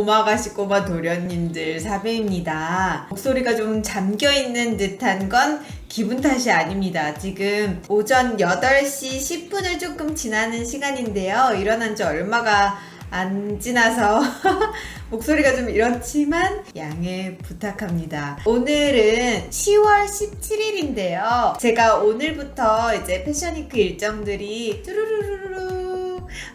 꼬마 가시 꼬마 도련님들 사배입니다. 목소리가 좀 잠겨있는 듯한 건 기분 탓이 아닙니다. 지금 오전 8시 10분을 조금 지나는 시간인데요. 일어난 지 얼마가 안 지나서 목소리가 좀 이렇지만 양해 부탁합니다. 오늘은 10월 17일인데요. 제가 오늘부터 이제 패션위크 일정들이 뚜루루루루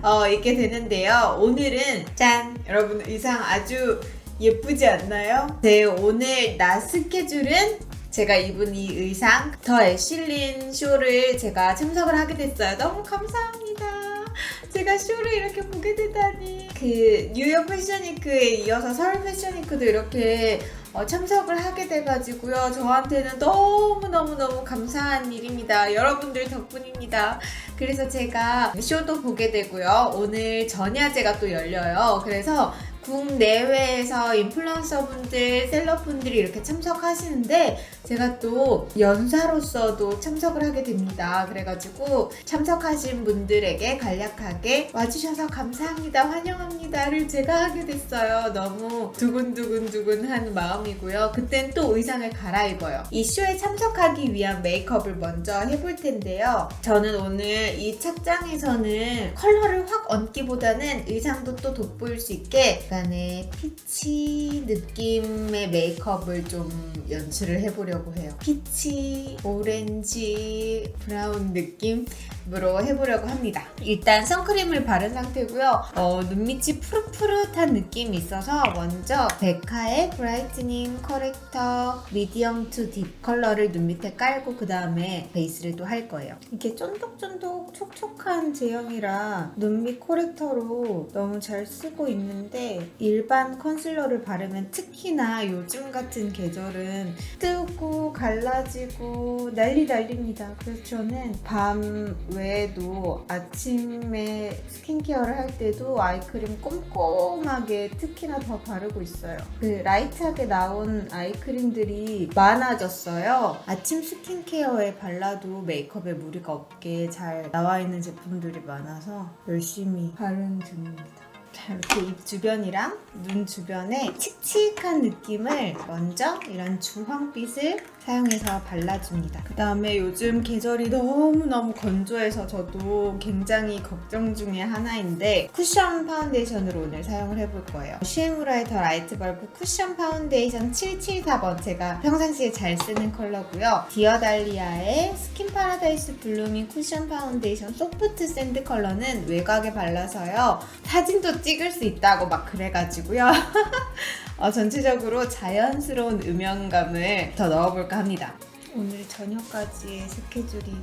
어, 있게 되는데요. 오늘은 짠! 여러분 의상 아주 예쁘지 않나요? 제 오늘 낮 스케줄은 제가 입은 이 의상 더 애슐린 쇼를 제가 참석을 하게 됐어요. 너무 감사합니다. 제가 쇼를 이렇게 보게 되다니. 그 뉴욕 패션위크에 이어서 서울 패션위크도 이렇게 어, 참석을 하게 돼가지고요. 저한테는 너무너무너무 감사한 일입니다. 여러분들 덕분입니다. 그래서 제가 쇼도 보게 되고요. 오늘 전야제가 또 열려요. 그래서 국내외에서 인플루언서분들, 셀럽분들이 이렇게 참석하시는데 제가 또 연사로서도 참석을 하게 됩니다. 그래가지고 참석하신 분들에게 간략하게 와주셔서 감사합니다, 환영합니다를 제가 하게 됐어요. 너무 두근두근두근한 마음이고요. 그땐 또 의상을 갈아입어요. 이 쇼에 참석하기 위한 메이크업을 먼저 해볼 텐데요. 저는 오늘 이 착장에서는 컬러를 확 얹기보다는 의상도 또 돋보일 수 있게 약간의 피치 느낌의 메이크업을 좀 연출을 해보려고 해요. 피치, 오렌지, 브라운 느낌으로 해보려고 합니다. 일단 선크림을 바른 상태고요. 어, 눈밑이 푸릇푸릇한 느낌이 있어서 먼저 베카의 브라이트닝 커렉터 미디엄 투 딥 컬러를 눈밑에 깔고 그 다음에 베이스를 또 할 거예요. 이게 쫀득쫀득 촉촉한 제형이라 눈밑 코렉터로 너무 잘 쓰고 있는데 일반 컨실러를 바르면 특히나 요즘 같은 계절은 뜨고 갈라지고 난리 난립니다. 그래서 저는 밤 외에도 아침에 스킨케어를 할 때도 아이크림 꼼꼼하게 특히나 더 바르고 있어요. 그 라이트하게 나온 아이크림들이 많아졌어요. 아침 스킨케어에 발라도 메이크업에 무리가 없게 잘 나와 있는 제품들이 많아서 열심히 바르는 중입니다. 자, 이렇게 입 주변이랑 눈 주변에 칙칙한 느낌을 먼저 이런 주황빛을 사용해서 발라줍니다. 그 다음에 요즘 계절이 너무너무 건조해서 저도 굉장히 걱정 중에 하나인데 쿠션 파운데이션으로 오늘 사용을 해볼 거예요. 슈에무라의 더 라이트 벌브 쿠션 파운데이션 774번 제가 평상시에 잘 쓰는 컬러고요. 디어달리아의 스킨 파라다이스 블루밍 쿠션 파운데이션 소프트 샌드 컬러는 외곽에 발라서요. 사진도 찍을 수 있다고 막 그래가지고요. 어, 전체적으로 자연스러운 음영감을 더 넣어볼까 합니다. 오늘 저녁까지의 스케줄이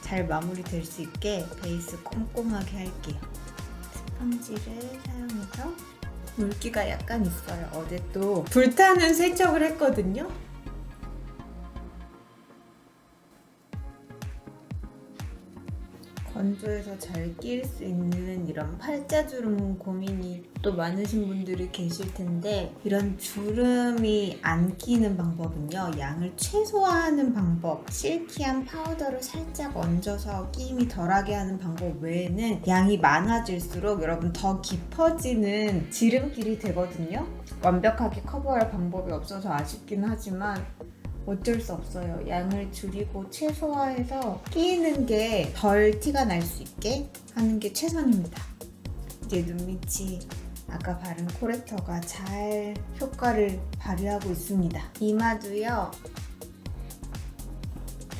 잘 마무리될 수 있게 베이스 꼼꼼하게 할게요. 스펀지를 사용해서 물기가 약간 있어요. 어제 또 불타는 세척을 했거든요. 건조해서 잘 끼일 수 있는 이런 팔자 주름 고민이 또 많으신 분들이 계실 텐데 이런 주름이 안 끼는 방법은요 양을 최소화하는 방법 실키한 파우더를 살짝 얹어서 끼임이 덜하게 하는 방법 외에는 양이 많아질수록 여러분 더 깊어지는 지름길이 되거든요. 완벽하게 커버할 방법이 없어서 아쉽긴 하지만 어쩔 수 없어요. 양을 줄이고 최소화해서 끼는 게 덜 티가 날 수 있게 하는 게 최선입니다. 이제 눈밑이 아까 바른 코렉터가 잘 효과를 발휘하고 있습니다. 이마도요.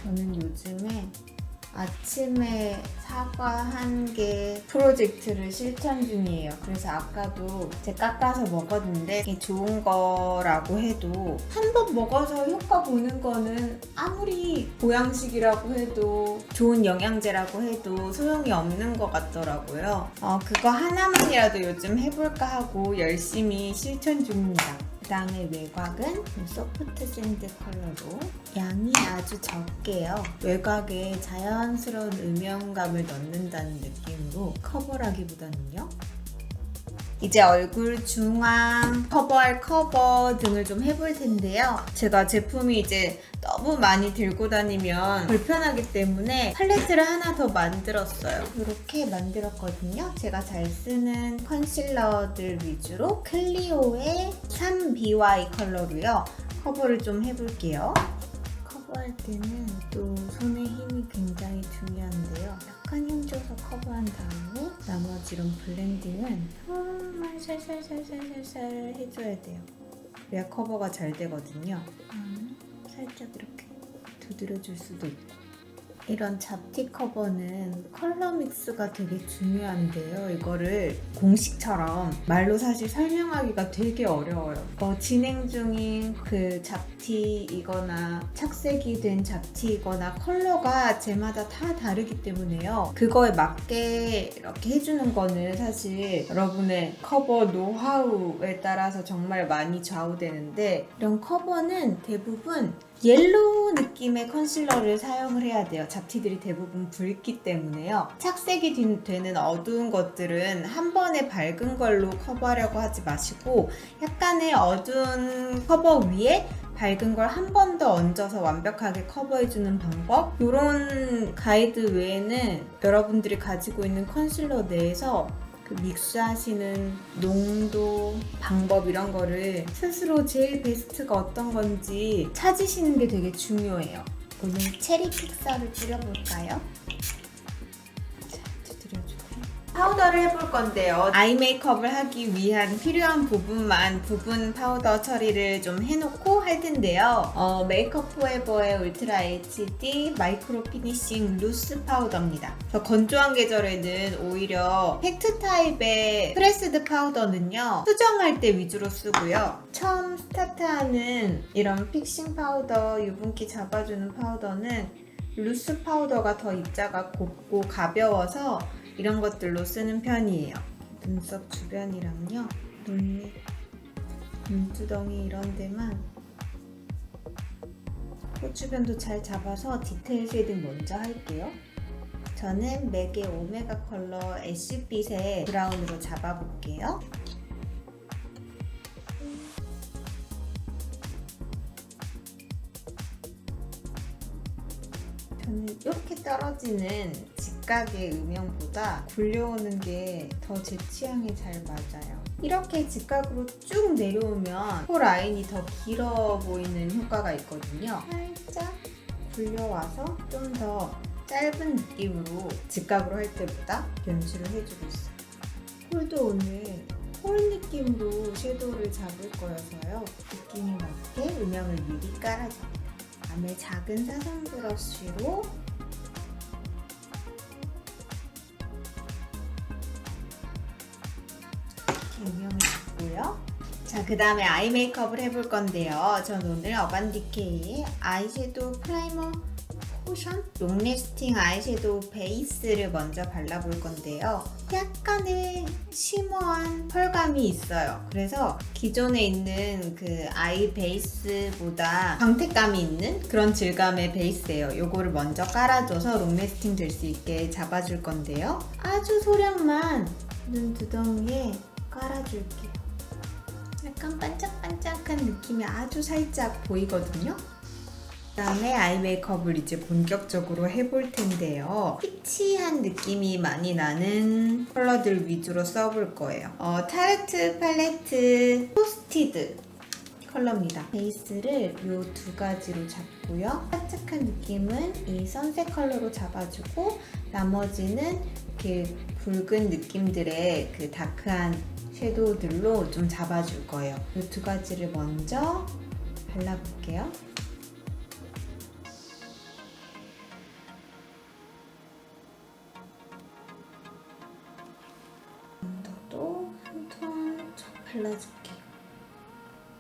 저는 요즘에 아침에 사과 한 개 프로젝트를 실천 중이에요. 그래서 아까도 제 깎아서 먹었는데 이게 좋은 거라고 해도 한 번 먹어서 효과 보는 거는 아무리 보양식이라고 해도 좋은 영양제라고 해도 소용이 없는 것 같더라고요. 어, 그거 하나만이라도 요즘 해볼까 하고 열심히 실천 중입니다. 그 다음에 외곽은 소프트 샌드 컬러로 양이 아주 적게요. 외곽에 자연스러운 음영감을 넣는다는 느낌으로 커버라기보다는요. 이제 얼굴 중앙, 커버할 커버 등을 좀 해볼 텐데요. 제가 제품이 이제 너무 많이 들고 다니면 불편하기 때문에 팔레트를 하나 더 만들었어요. 이렇게 만들었거든요. 제가 잘 쓰는 컨실러들 위주로 클리오의 3BY 컬러로요. 커버를 좀 해볼게요. 커버할 때는 또 손의 힘이 굉장히 중요한데요. 약간 힘줘서 커버한 다음에 나머지 이런 블렌딩은 정말 살살살살살살 해줘야 돼요. 그래야 커버가 잘 되거든요. 그러면 살짝 이렇게 두드려줄 수도 있고. 이런 잡티 커버는 컬러 믹스가 되게 중요한데요. 이거를 공식처럼 말로 사실 설명하기가 되게 어려워요. 어, 진행 중인 그 잡티이거나 착색이 된 잡티이거나 컬러가 제마다 다 다르기 때문에요. 그거에 맞게 이렇게 해주는 거는 사실 여러분의 커버 노하우에 따라서 정말 많이 좌우되는데 이런 커버는 대부분 옐로우 느낌의 컨실러를 사용을 해야 돼요. 잡티들이 대부분 붉기 때문에요. 착색이 된- 되는 어두운 것들은 한 번에 밝은 걸로 커버하려고 하지 마시고 약간의 어두운 커버 위에 밝은 걸 한 번 더 얹어서 완벽하게 커버해주는 방법 이런 가이드 외에는 여러분들이 가지고 있는 컨실러 내에서 그 믹스하시는 농도, 방법 이런 거를 스스로 제일 베스트가 어떤 건지 찾으시는 게 되게 중요해요. 오늘 체리 픽서를 뿌려볼까요? 파우더를 해볼 건데요. 아이 메이크업을 하기 위한 필요한 부분만 부분 파우더 처리를 좀 해놓고 할 텐데요. 어, 메이크업 포에버의 울트라 HD 마이크로 피니싱 루스 파우더입니다. 저 건조한 계절에는 오히려 팩트 타입의 프레스드 파우더는요. 수정할 때 위주로 쓰고요. 처음 스타트하는 이런 픽싱 파우더, 유분기 잡아주는 파우더는 루스 파우더가 더 입자가 곱고 가벼워서 이런 것들로 쓰는 편이에요. 눈썹 주변이랑요, 눈밑, 눈두덩이 이런 데만 코 주변도 잘 잡아서 디테일 쉐딩 먼저 할게요. 저는 맥의 오메가 컬러 애쉬빛의 브라운으로 잡아볼게요. 저는 이렇게 떨어지는 직각의 음영보다 굴려오는 게 더 제 취향에 잘 맞아요. 이렇게 직각으로 쭉 내려오면 코 라인이 더 길어 보이는 효과가 있거든요. 살짝 굴려와서 좀 더 짧은 느낌으로 직각으로 할 때보다 연출을 해주고 있어요. 콜도 오늘 콜 느낌으로 섀도우를 잡을 거여서요. 느낌이 맞게 음영을 미리 깔아줍니 다. 다음에 작은 사선 브러쉬로 잡고요. 자, 그 다음에 아이 메이크업을 해볼 건데요. 전 오늘 어반디케이의 아이섀도우 프라이머 포션 롱래스팅 아이섀도우 베이스를 먼저 발라볼 건데요. 약간의 쉬머한 펄감이 있어요. 그래서 기존에 있는 그 아이 베이스보다 광택감이 있는 그런 질감의 베이스예요. 요거를 먼저 깔아줘서 롱래스팅 될 수 있게 잡아줄 건데요. 아주 소량만 눈 두덩이에 깔아줄게요. 약간 반짝반짝한 느낌이 아주 살짝 보이거든요. 그다음에 아이 메이크업을 이제 본격적으로 해볼 텐데요. 피치한 느낌이 많이 나는 컬러들 위주로 써볼 거예요. 어, 타르트 팔레트 포스티드 컬러입니다. 베이스를 이 두 가지로 잡고요. 반짝한 느낌은 이 선색 컬러로 잡아주고 나머지는 이렇게 붉은 느낌들의 그 다크한 섀도우들로 좀 잡아줄 거예요. 이 두 가지를 먼저 발라볼게요. 발라줄게요.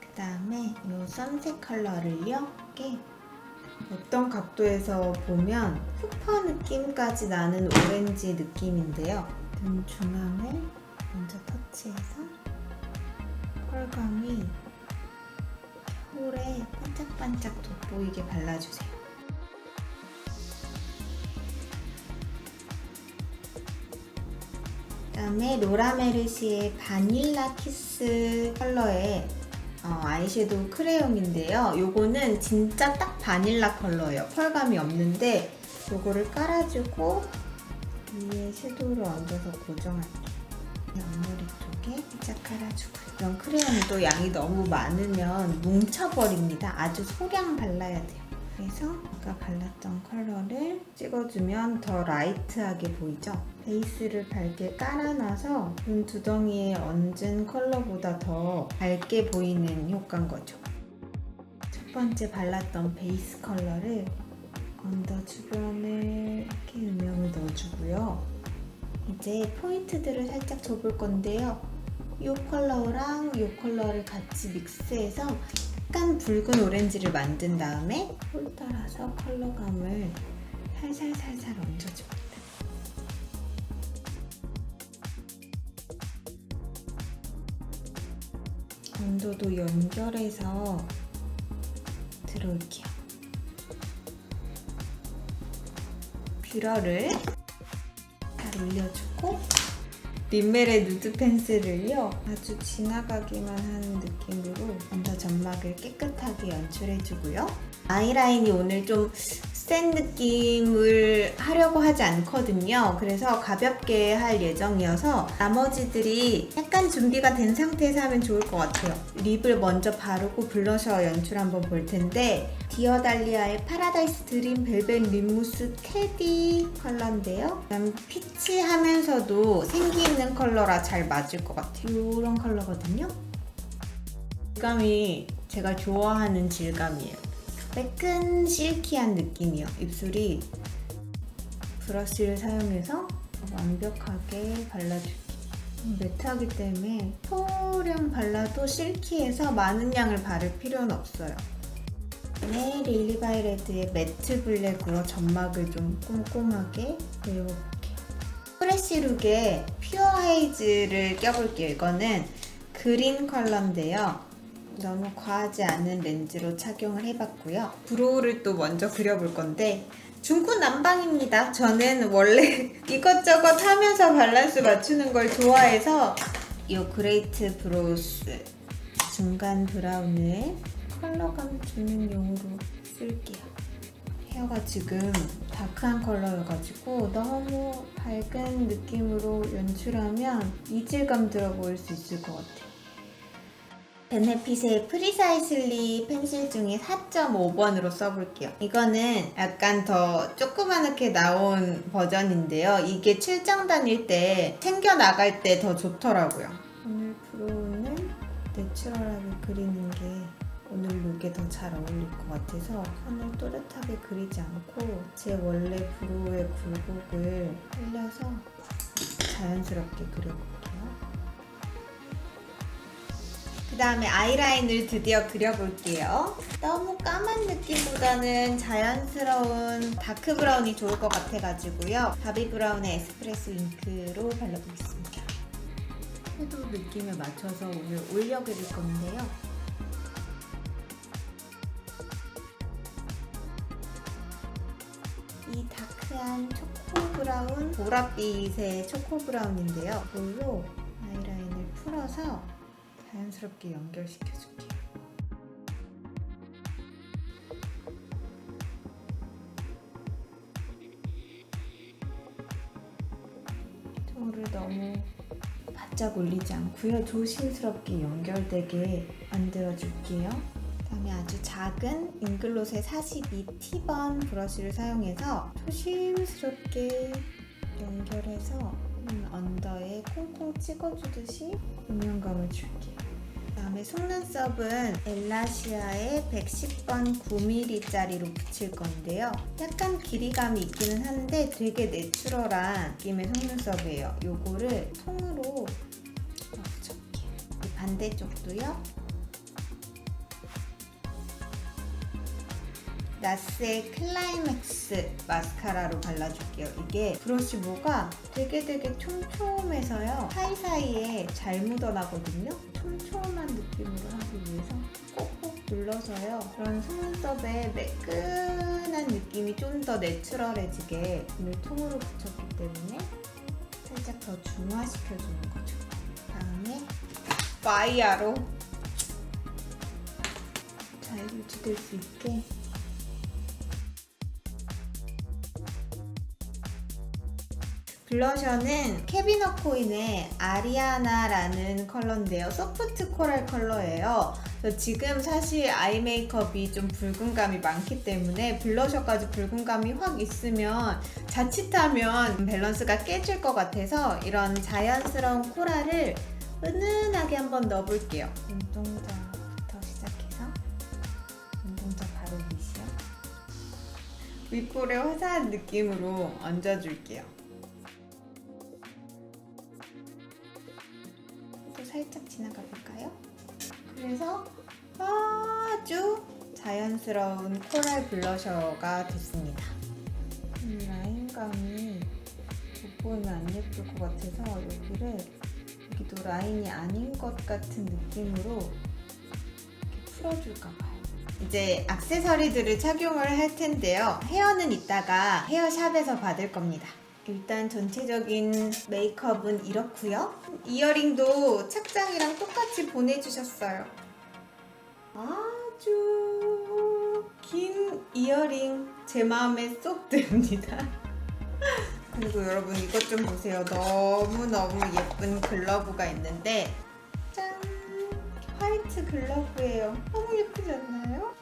그 다음에 이 선색 컬러를요, 이렇게 어떤 각도에서 보면 푸파 느낌까지 나는 오렌지 느낌인데요. 눈 중앙을 먼저 터치해서 펄감이 겨울에 반짝반짝 돋보이게 발라주세요. 다음에 로라메르시의 바닐라 키스 컬러의 어, 아이섀도우 크레용인데요. 요거는 진짜 딱 바닐라 컬러예요. 펄감이 없는데 요거를 깔아주고 위에 섀도우를 얹어서 고정할게요. 옆머리 쪽에 살짝 깔아주고 이런 크레용이 또 양이 너무 많으면 뭉쳐버립니다. 아주 소량 발라야 돼요. 그래서 아까 발랐던 컬러를 찍어주면 더 라이트하게 보이죠? 베이스를 밝게 깔아놔서 눈 두덩이에 얹은 컬러보다 더 밝게 보이는 효과인 거죠. 첫 번째 발랐던 베이스 컬러를 언더 주변을 이렇게 음영을 넣어주고요. 이제 포인트들을 살짝 줘볼 건데요. 이 컬러랑 이 컬러를 같이 믹스해서 약간 붉은 오렌지를 만든 다음에 홀 따라서 컬러감을 살살살살 얹어줍니다. 온도도 연결해서 들어올게요. 뷰러를 잘 올려주고 림멜의 누드 펜슬을요 아주 지나가기만 하는 느낌으로 먼저 점막을 깨끗하게 연출해주고요 아이라인이 오늘 좀 센 느낌을 하려고 하지 않거든요 그래서 가볍게 할 예정이어서 나머지들이 약간 준비가 된 상태에서 하면 좋을 것 같아요 립을 먼저 바르고 블러셔 연출 한번 볼 텐데 디어달리아의 파라다이스 드림 벨벳 립무스 테디 컬러인데요. 그다음 피치하면서도 생기 있는 컬러라 잘 맞을 것 같아요. 이런 컬러거든요. 질감이 제가 좋아하는 질감이에요. 매끈 실키한 느낌이요. 입술이 브러쉬를 사용해서 완벽하게 발라줄게요. 매트하기 때문에 소량 발라도 실키해서 많은 양을 바를 필요는 없어요. 네, 릴리바이레드의 매트 블랙으로 점막을 좀 꼼꼼하게 그려볼게요. 프레쉬룩에 퓨어 헤이즈를 껴볼게요. 이거는 그린 컬러인데요. 너무 과하지 않은 렌즈로 착용을 해봤고요. 브로우를 또 먼저 그려볼 건데 중구 난방입니다. 저는 원래 이것저것 하면서 밸런스 맞추는 걸 좋아해서 이 그레이트 브로우스 중간 브라운을 컬러감 주는 용으로 쓸게요. 헤어가 지금 다크한 컬러여가지고 너무 밝은 느낌으로 연출하면 이질감 들어 보일 수 있을 것 같아요. 베네핏의 프리사이슬리 펜슬 중에 4.5번으로 써볼게요. 이거는 약간 더 조그맣게 나온 버전인데요. 이게 출장 다닐 때 챙겨 나갈 때 더 좋더라고요. 오늘 브로우는 내추럴하게 그리는 게 오늘 룩에 더잘 어울릴 것 같아서 선을 또렷하게 그리지 않고 제 원래 브로우의 굴곡을 살려서 자연스럽게 그려볼게요. 그 다음에 아이라인을 드디어 그려볼게요. 너무 까만 느낌보다는 자연스러운 다크 브라운이 좋을 것 같아가지고요. 바비 브라운의 에스프레소 잉크로 발라보겠습니다. 섀도우 느낌에 맞춰서 오늘 올려 그릴 건데요. 이 다크한 초코 브라운 보랏빛의 초코 브라운인데요. 이걸로 아이라인을 풀어서 자연스럽게 연결시켜 줄게요. 토를 너무 바짝 올리지 않고요. 조심스럽게 연결되게 만들어 줄게요. 그다음에 아주 작은 잉글롯의 42 T번 브러쉬를 사용해서 조심스럽게 연결해서 음, 언더에 콩콩 찍어주듯이 음영감을 줄게요. 그다음에 속눈썹은 엘라시아의 110번 9mm짜리로 붙일 건데요. 약간 길이감이 있기는 한데 되게 내추럴한 느낌의 속눈썹이에요. 요거를 통으로. 이 반대쪽도요. 나스의 클라이맥스 마스카라로 발라줄게요. 이게 브러쉬 모가 되게 되게 촘촘해서요. 사이사이에 잘 묻어나거든요. 촘촘한 느낌으로 하기 위해서 꼭꼭 눌러서요. 그런 속눈썹의 매끈한 느낌이 좀 더 내추럴해지게 오늘 통으로 붙였기 때문에 살짝 더 중화시켜주는 거죠. 다음에 파이아로 잘 유지될 수 있게 블러셔는 캐비너 코인의 아리아나라는 컬러인데요. 소프트 코랄 컬러예요. 지금 사실 아이 메이크업이 좀 붉은감이 많기 때문에 블러셔까지 붉은감이 확 있으면 자칫하면 밸런스가 깨질 것 같아서 이런 자연스러운 코랄을 은은하게 한번 넣어볼게요. 눈동자부터 시작해서 눈동자 바로 밑이요. 윗볼에 화사한 느낌으로 얹어줄게요. 지나가 볼까요? 그래서 아주 자연스러운 코랄 블러셔가 됐습니다. 음, 라인감이 돋보이면 안 예쁠 것 같아서 여기를 여기도 라인이 아닌 것 같은 느낌으로 이렇게 풀어줄까 봐요. 이제 액세서리들을 착용을 할 텐데요. 헤어는 이따가 헤어샵에서 받을 겁니다. 일단 전체적인 메이크업은 이렇고요. 이어링도 착장이랑 똑같이 보내주셨어요. 아주 긴 이어링 제 마음에 쏙 듭니다. 그리고 여러분 이것 좀 보세요. 너무너무 예쁜 글러브가 있는데 짠! 화이트 글러브예요. 너무 예쁘지 않나요?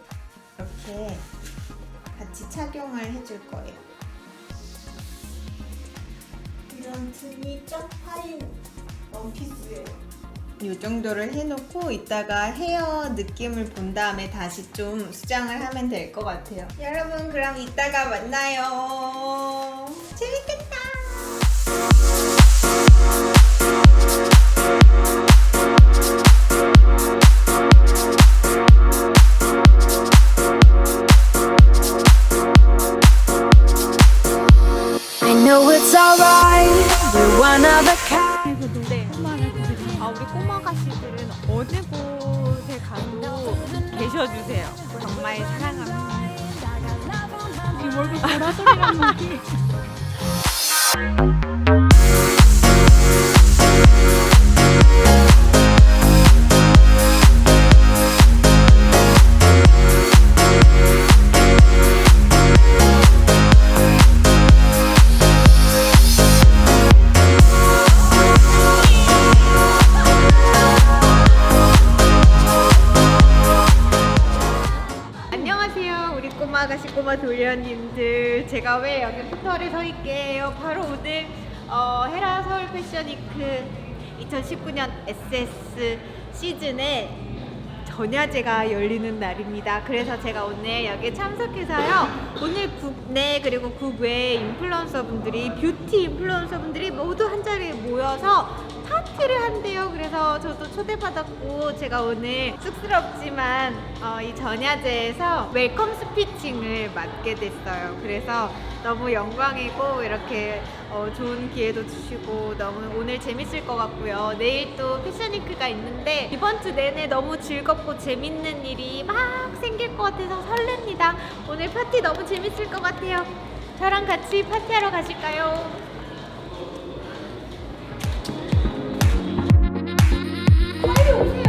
이렇게 같이 착용을 해줄 거예요. 등이 쫙 파인 원피스예요. 이 정도를 해놓고 이따가 헤어 느낌을 본 다음에 다시 좀 수정을 하면 될 것 같아요. 여러분 그럼 이따가 만나요. 재밌겠다. A kind. 근데 아 우리 꼬마 가씨들은 어느 곳에 가도 계셔주세요. 정말 사랑합니다. 이 얼굴 보라돌이란 말이. 우리 꼬마 아가씨 꼬마 돌려님들. 제가 왜 여기 포털에 서 있게요? 바로 오늘 어, 헤라 서울 패션위크 2019년 SS 시즌에 전야제가 열리는 날입니다. 그래서 제가 오늘 여기에 참석해서요. 오늘 국내 그리고 국외 인플루언서 분들이 뷰티 인플루언서 분들이 모두 한 자리에 모여서 파티를 한대요. 그래서 저도 초대받았고 제가 오늘 쑥스럽지만 어, 이 전야제에서 웰컴 스피칭을 맡게 됐어요. 그래서 너무 영광이고 이렇게 어, 좋은 기회도 주시고 너무 오늘 재밌을 것 같고요. 내일 또 패션위크가 있는데 이번 주 내내 너무 즐겁고 재밌는 일이 막 생길 것 같아서 설렙니다. 오늘 파티 너무 재밌을 것 같아요. 저랑 같이 파티하러 가실까요? Hayır.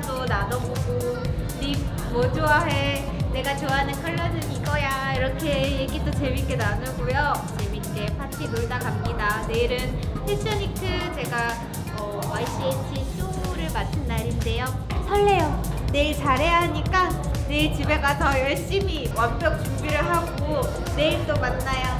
컬러도 나눠보고 립 뭐 좋아해? 내가 좋아하는 컬러는 이거야. 이렇게 얘기도 재밌게 나누고요. 재밌게 파티 놀다 갑니다. 내일은 패션위크 제가 어, YCH 쇼를 맡은 날인데요. 설레요. 내일 잘해야 하니까 내일 집에 가서 열심히 완벽 준비를 하고 내일 또 만나요.